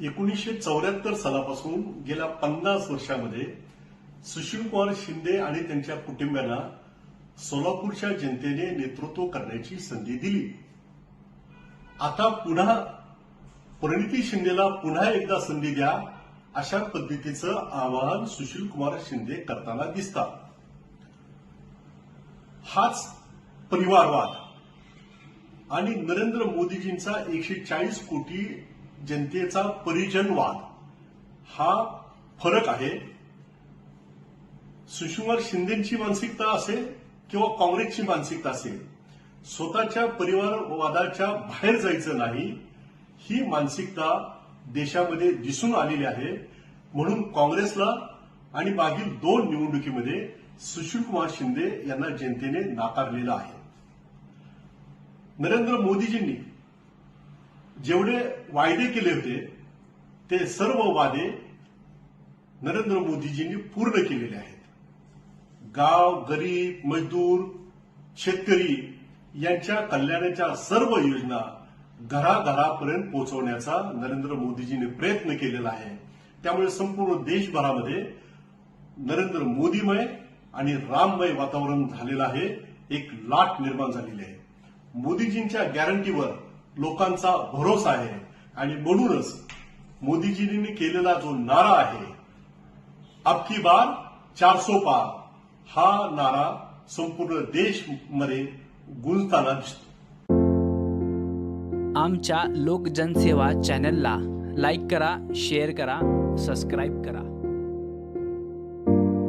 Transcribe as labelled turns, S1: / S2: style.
S1: एकोणीसशे चौऱ्याहत्तर सालापासून गेल्या पन्नास वर्षामध्ये सुशीलकुमार शिंदे आणि त्यांच्या कुटुंबियांना सोलापूरच्या जनतेने नेतृत्व करण्याची संधी दिली. आता पुन्हा परिणिती शिंदेला पुन्हा एकदा संधी द्या अशा पद्धतीचं आवाहन सुशीलकुमार शिंदे करताना दिसतात. हाच परिवारवाद. आणि नरेंद्र मोदीजींचा एकशे चाळीस कोटी जनतेचा परिजनवाद हा फरक आहे. सुषुमार शिंदेची मानसिकता असेल किंवा काँग्रेसची मानसिकता असेल स्वतःच्या परिवारवादाच्या बाहेर जायचं नाही ही मानसिकता देशामध्ये दिसून आलेली आहे. म्हणून काँग्रेसला आणि मागील दोन निवडणुकीमध्ये सुशीलकुमार शिंदे यांना जनतेने नाकारलेलं आहे. नरेंद्र मोदीजींनी जेवढे वायदे केले होते ते सर्व वादे नरेंद्र मोदीजींनी पूर्ण केलेले आहेत. गाव गरीब मजदूर शेतकरी यांच्या कल्याणाच्या सर्व योजना घराघरापर्यंत पोहोचवण्याचा नरेंद्र मोदीजींनी प्रयत्न केलेला आहे. त्यामुळे संपूर्ण देशभरामध्ये नरेंद्र मोदीमय आणि राममय वातावरण झालेलं आहे. एक लाट निर्माण झालेली आहे. मोदीजींच्या गॅरंटीवर लोकांचा भरोसा आहे. आणि म्हणूनच मोदीजींनी केलेला जो नारा आहे अब की बार चारसो पार हा नारा संपूर्ण देशमध्ये गुंजताना दिसतो.
S2: आमच्या लोकजनसेवा चॅनलला लाईक करा शेअर करा सबस्क्राईब करा.